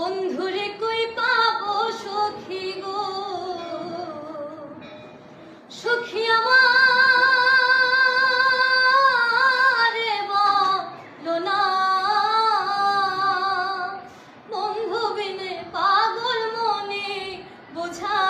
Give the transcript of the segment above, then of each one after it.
বন্ধুরে কই পাবো সখী গো? সখী আমার বলো না বন্ধু বিনে পাগল মনে বোঝাইলে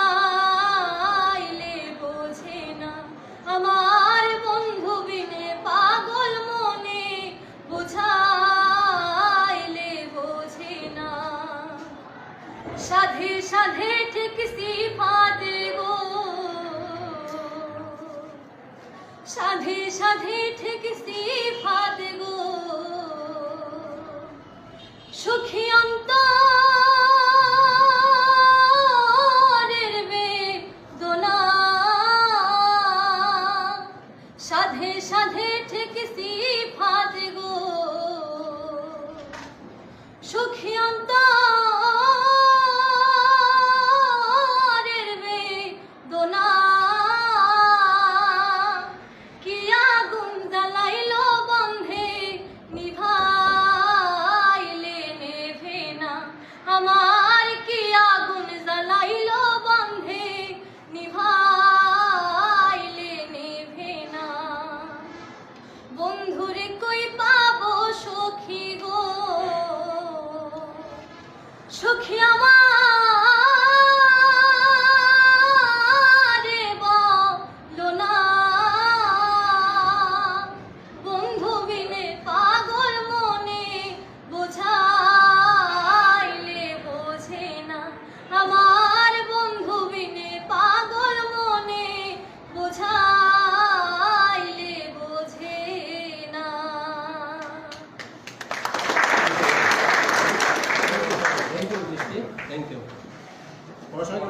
সাধে সাধে ঠিক সিফাত দেব সাধে সাধে ঠিক সিফাত আমার কি আগুন জ্বালাইলো বন্ধে? নিভাইলে নেভে না। বন্ধুরে কই পাবো সখী গো? সখী আমার Vos sabés